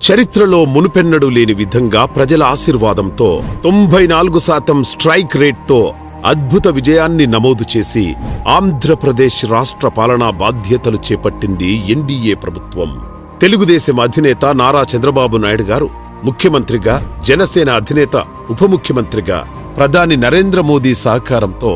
చరిత్రలో మునుపెన్నడూ లేని విధంగా ప్రజల ఆశీర్వాదంతో తొంభై నాలుగు శాతం స్ట్రైక్ రేట్తో అద్భుత విజయాన్ని నమోదు చేసి ఆంధ్రప్రదేశ్ రాష్ట్ర పాలనా బాధ్యతలు చేపట్టింది ఎన్డీఏ ప్రభుత్వం. తెలుగుదేశం అధినేత నారా చంద్రబాబు నాయుడు గారు ముఖ్యమంత్రిగా జనసేన అధినేత ఉప ముఖ్యమంత్రిగా ప్రధాని నరేంద్ర మోదీ సహకారంతో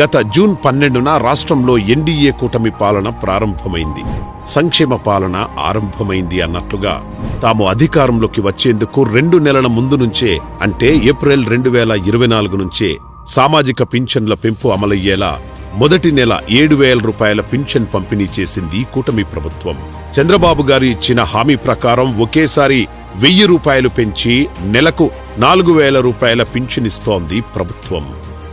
గత జూన్ పన్నెండున రాష్ట్రంలో ఎన్డీఏ కూటమి పాలన ప్రారంభమైంది. సంక్షేమ పాలన ఆరంభమైంది అన్నట్లుగా తాము అధికారంలోకి వచ్చేందుకు రెండు నెలల ముందు నుంచే అంటే ఏప్రిల్ రెండు వేల ఇరవై నాలుగు నుంచే సామాజిక పింఛన్ల పెంపు అమలయ్యేలా మొదటి నెల ఏడు వేల రూపాయల పింఛన్ పంపిణీ చేసింది కూటమి ప్రభుత్వం. చంద్రబాబు గారు ఇచ్చిన హామీ ప్రకారం ఒకేసారి వెయ్యి రూపాయలు పెంచి నెలకు నాలుగు వేల రూపాయల పింఛనిస్తోంది ప్రభుత్వం.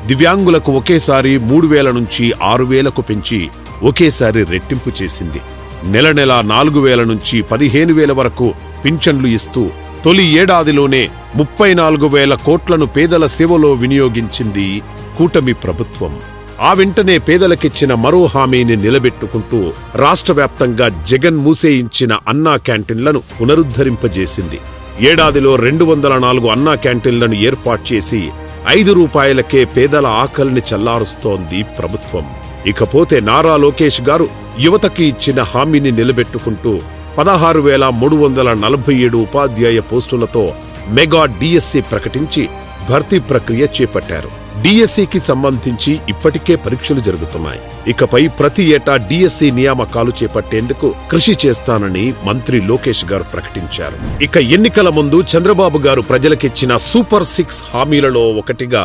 దివ్యాంగులకు ఒకేసారి మూడు వేల నుంచి ఆరు వేలకు పెంచి ఒకేసారి రెట్టింపు చేసింది. నెల నెల నాలుగు వేల నుంచి పదిహేను వేల వరకు పింఛన్లు ఇస్తూ తొలి ఏడాదిలోనే ముప్పై నాలుగు వేల కోట్లను పేదల సేవలో వినియోగించింది కూటమి ప్రభుత్వం. ఆ వెంటనే పేదలకిచ్చిన మరో హామీని నిలబెట్టుకుంటూ రాష్ట్ర వ్యాప్తంగా జగన్ మూసేయించిన అన్నా క్యాంటీన్లను పునరుద్ధరింపజేసింది. ఏడాదిలో రెండు వందల నాలుగు అన్నా క్యాంటీన్లను ఏర్పాటు చేసి ఐదు రూపాయలకే పేదల ఆకలిని చల్లారుస్తోంది ప్రభుత్వం. ఇకపోతే నారా లోకేష్ గారు యువతకి ఇచ్చిన హామీని నిలబెట్టుకుంటూ పదహారు వేల మూడు వందల నలభై ఏడు ఉపాధ్యాయ పోస్టులతో మెగా డిఎస్సి ప్రకటించి భర్తీ ప్రక్రియ చేపట్టారు. డిఎస్సికి సంబంధించి ఇప్పటికే పరీక్షలు జరుగుతున్నాయి. ఇకపై ప్రతి ఏటా డిఎస్సి నియామకాలు చేపట్టేందుకు కృషి చేస్తానని మంత్రి లోకేష్ గారు ప్రకటించారు. ఇక ఎన్నికల ముందు చంద్రబాబు గారు ప్రజలకిచ్చిన సూపర్ సిక్స్ హామీలలో ఒకటిగా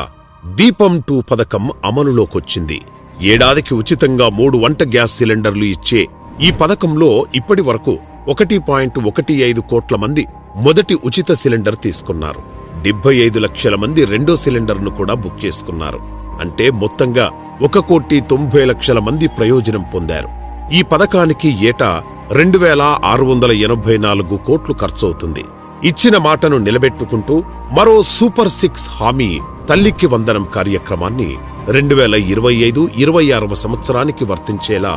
దీపం టూ పథకం అమలులోకొచ్చింది. ఏడాదికి ఉచితంగా మూడు వంట గ్యాస్ సిలిండర్లు ఇచ్చే ఈ పథకంలో ఇప్పటి వరకు ఒకటి పాయింట్ ఒకటి ఐదు కోట్ల మంది మొదటి ఉచిత సిలిండర్ తీసుకున్నారు. డెబ్బై ఐదు లక్షల మంది రెండో సిలిండర్ను కూడా బుక్ చేసుకున్నారు. అంటే మొత్తంగా ఒక కోటి తొంభై లక్షల మంది ప్రయోజనం పొందారు. ఈ పథకానికి ఏటా రెండు వేల ఆరు వందల ఎనభై నాలుగు కోట్లు ఖర్చవుతుంది. ఇచ్చిన మాటను నిలబెట్టుకుంటూ మరో సూపర్ సిక్స్ హామీ తల్లికి వందనం కార్యక్రమాన్ని రెండు వేల ఇరవై ఐదు ఇరవై ఆరవ సంవత్సరానికి వర్తించేలా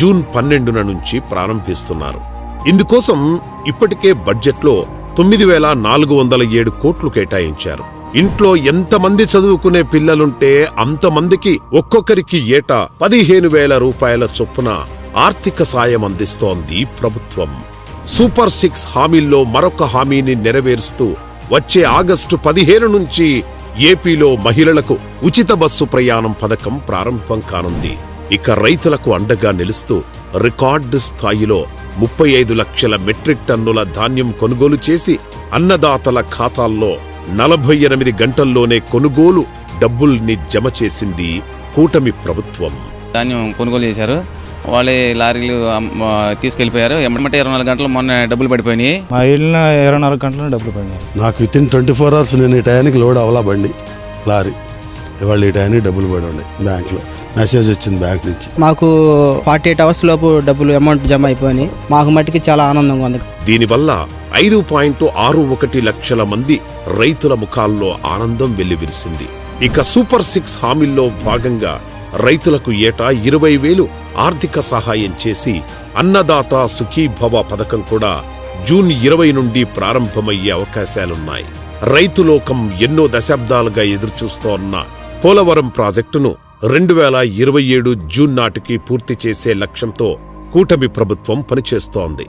జూన్ పన్నెండున నుంచి ప్రారంభిస్తున్నారు. ఇందుకోసం ఇప్పటికే బడ్జెట్లో తొమ్మిది వేల నాలుగు వందల ఏడు కోట్లు కేటాయించారు. ఇంట్లో ఎంతమంది చదువుకునే పిల్లలుంటే అంతమందికి ఒక్కొక్కరికి ఏటా పదిహేను వేల రూపాయల చొప్పున ఆర్థిక సాయం అందిస్తోంది ప్రభుత్వం. సూపర్ సిక్స్ హామీల్లో మరొక హామీని నెరవేరుస్తూ వచ్చే ఆగస్టు పదిహేను నుంచి ఏపీలో మహిళలకు ఉచిత బస్సు ప్రయాణం పథకం ప్రారంభం కానుంది. ఇక రైతులకు అండగా నిలుస్తూ రికార్డు స్థాయిలో ముప్పై ఐదు లక్షల మెట్రిక్ టన్నుల ధాన్యం కొనుగోలు చేసి అన్నదాతల ఖాతాల్లో నలభై ఎనిమిది గంటల్లోనే కొనుగోలు డబ్బుల్ని జమ చేసింది కూటమి ప్రభుత్వం. ధాన్యం కొనుగోలు చేశారు. వాళ్ళే లారీలు తీసుకెళ్ళిపోయారు ఎమ్మటే ఇరవై నాలుగు గంటలు మొన్న డబ్బులు పడిపోయినాయి. మా వెళ్ళిన ఇరవై నాలుగు గంటలు డబ్బులు పడినాయి. నాకు with in twenty four hours నేను ఈ టయానికి లోడ్ అవ్వాలా బండి లారీ. ఇవాళ ఈ టయానికి డబ్బులు పడి ఉన్నాయి బ్యాంక్లో. మెసేజ్ వచ్చింది బ్యాంక్ నుంచి. మాకు ఫార్టీ ఎయిట్ అవర్స్ లోపు డబ్బులు అమౌంట్ జమ అయిపోయినాయి. మాకు మట్టికి చాలా ఆనందంగా ఉంది. దీనివల్ల ఐదు పాయింట్ ఆరు ఒకటి లక్షల మంది రైతుల ముఖాల్లో ఆనందం వెల్లివిరిసింది. ఇక సూపర్ సిక్స్ హామీల్లో భాగంగా రైతులకు ఏటా ఇరవై వేలు ఆర్థిక సహాయం చేసి అన్నదాత సుఖీభవ పథకం కూడా జూన్ ఇరవై నుండి ప్రారంభమయ్యే అవకాశాలున్నాయి. రైతులోకం ఎన్నో దశాబ్దాలుగా ఎదురుచూస్తోన్న పోలవరం ప్రాజెక్టును రెండు వేల ఇరవై ఏడు జూన్ నాటికి పూర్తి చేసే లక్ష్యంతో కూటమి ప్రభుత్వం పనిచేస్తోంది.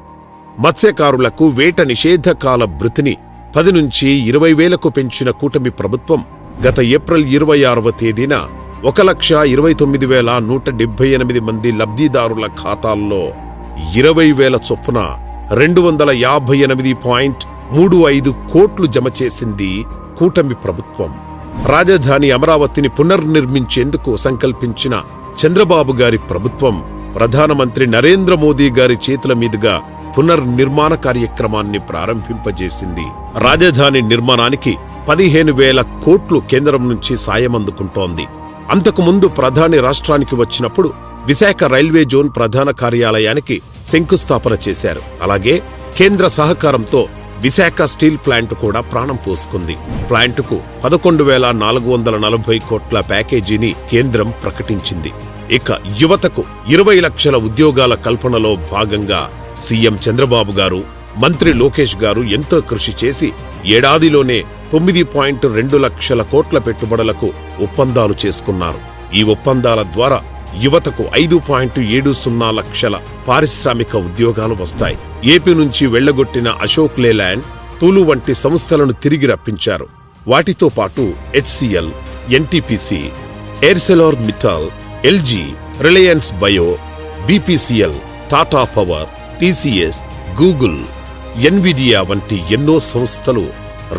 మత్స్యకారులకు వేట నిషేధకాల భృతిని పది నుంచి ఇరవై వేలకు పెంచిన కూటమి ప్రభుత్వం గత ఏప్రిల్ ఇరవై ఆరవ తేదీన ఒక లక్ష ఇరవై తొమ్మిది వేల నూట డెబ్బై ఎనిమిది మంది లబ్ధిదారుల ఖాతాల్లో ఇరవై వేల చొప్పున రెండు వందల యాభై ఎనిమిది పాయింట్ మూడు ఐదు కోట్లు జమ చేసింది కూటమి ప్రభుత్వం. రాజధాని అమరావతిని పునర్నిర్మించేందుకు సంకల్పించిన చంద్రబాబు గారి ప్రభుత్వం ప్రధానమంత్రి నరేంద్ర మోదీ గారి చేతుల మీదుగా పునర్నిర్మాణ కార్యక్రమాన్ని ప్రారంభింపజేసింది. రాజధాని నిర్మాణానికి పదిహేను వేల కోట్లు కేంద్రం నుంచి సాయం అందుకుంటోంది. అంతకుముందు ప్రధాని రాష్ట్రానికి వచ్చినప్పుడు విశాఖ రైల్వే జోన్ ప్రధాన కార్యాలయానికి శంకుస్థాపన చేశారు. అలాగే కేంద్ర సహకారంతో విశాఖ స్టీల్ ప్లాంట్ కూడా ప్రాణం పోసుకుంది. ప్లాంటుకు పదకొండు వేల నాలుగు వందల నలభై కోట్ల ప్యాకేజీని కేంద్రం ప్రకటించింది. ఇక యువతకు ఇరవై లక్షల ఉద్యోగాల కల్పనలో భాగంగా సీఎం చంద్రబాబు గారు మంత్రి లోకేష్ గారు ఎంతో కృషి చేసి ఏడాదిలోనే తొమ్మిది పాయింట్ రెండు లక్షల కోట్ల పెట్టుబడులకు ఒప్పందాలు చేసుకున్నారు. ఈ ఒప్పందాల ద్వారా యువతకు ఐదు పాయింట్ ఏడు సున్నా లక్షల పారిశ్రామిక ఉద్యోగాలు వస్తాయి. ఏపీ నుంచి వెళ్ళగొట్టిన అశోక్ లేలాండ్ తూలు వంటి సంస్థలను తిరిగి రప్పించారు. వాటితో పాటు HCL NTPC Arcelor Mittal LG Reliance bio BPCL Tata power TCS Google Nvidia వంటి ఎన్నో సంస్థలు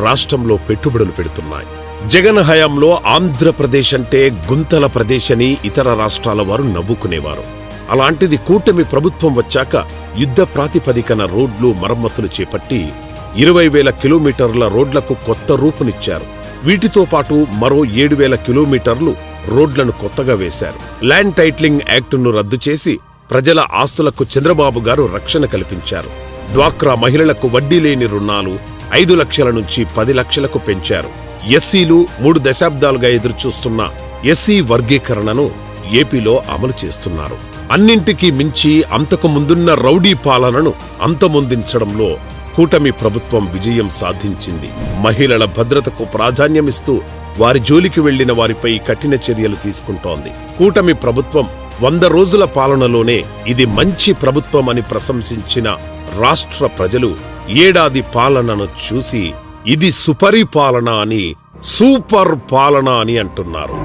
రాష్ట్రంలో పెట్టుబడులు పెడుతున్నాయి. జగన్ హయాంలో ఆంధ్రప్రదేశ్ అంటే గుంతల ప్రదేశని ఇతర రాష్ట్రాల వారు నవ్వుకునేవారు. అలాంటిది కూటమి ప్రభుత్వం వచ్చాక యుద్ధ ప్రాతిపదికన రోడ్లు మరమ్మతులు చేపట్టి ఇరవై వేల కిలోమీటర్ల రోడ్లకు కొత్త రూపునిచ్చారు. వీటితో పాటు మరో ఏడు వేల కిలోమీటర్లు రోడ్లను కొత్తగా వేశారు. ల్యాండ్ టైట్లింగ్ యాక్టును రద్దు చేసి ప్రజల ఆస్తులకు చంద్రబాబు గారు రక్షణ కల్పించారు. డ్వాక్రా మహిళలకు వడ్డీ లేని రుణాలు ఐదు లక్షల నుంచి పది లక్షలకు పెంచారు. ఎస్సీలు మూడు దశాబ్దాలుగా ఎదురుచూస్తున్న ఎస్సీ వర్గీకరణను ఏపీలో అమలు చేస్తున్నారు. అన్నింటికీ మించి అంతకు ముందున్న రౌడీ పాలనను అంతమొందించడంలో కూటమి ప్రభుత్వం విజయం సాధించింది. మహిళల భద్రతకు ప్రాధాన్యమిస్తూ వారి జోలికి వెళ్ళిన వారిపై కఠిన చర్యలు తీసుకుంటోంది. కూటమి ప్రభుత్వం వంద రోజుల పాలనలోనే ఇది మంచి ప్రభుత్వం అని ప్రశంసించిన రాష్ట్ర ప్రజలు ఏడాది పాలనను చూసి ఇది సుపరిపాలన అని సూపర్ పాలన అని అంటున్నారు.